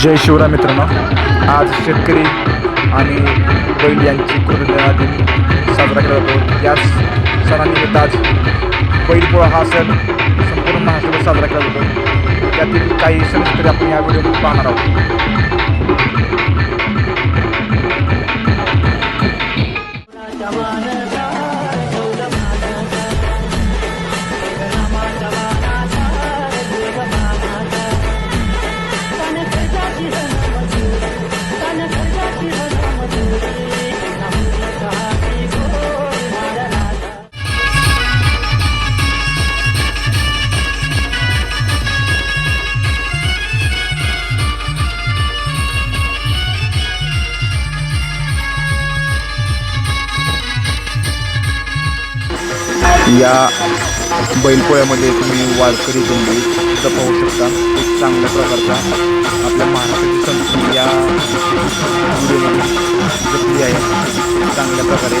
जय शिवराय मित्रांनो. आज शेतकरी आणि बैल यांची कृतज्ञता दिन साजरा केला जातो. याच सणानिमित्त आज बैलपोळा हा सण संपूर्ण महाराष्ट्रात साजरा केला जातो. त्यातील काही सण तरी आपण या व्हिडिओ पाहणार आहोत. या बैलपोळ्यामध्ये तुम्ही वारकरी दिंडी सुद्धा पाहू शकता. एक चांगल्या प्रकारचा आपल्या महाराष्ट्राची संस्कृती या व्हिडिओमध्ये जपली आहे. चांगल्या प्रकारे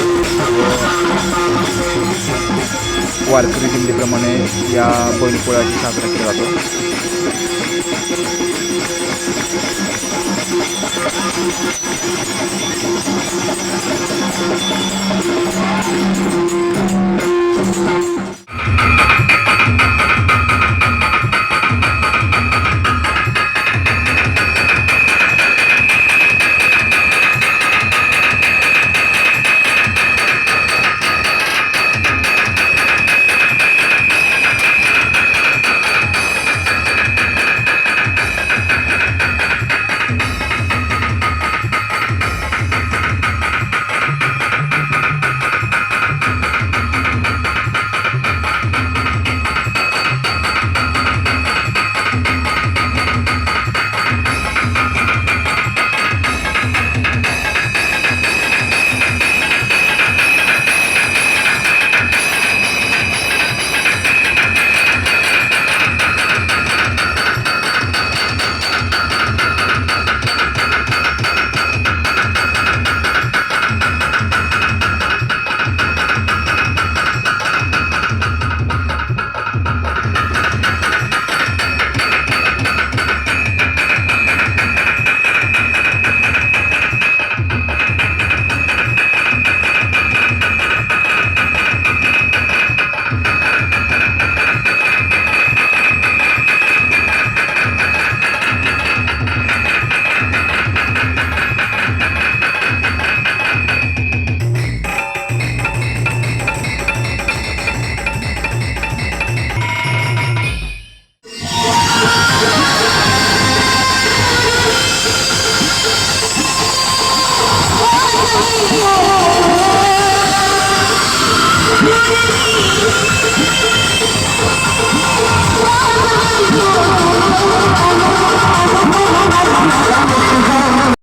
वारकरी दिंडीप्रमाणे या बैलपोळ्याची साजरा केला जातो.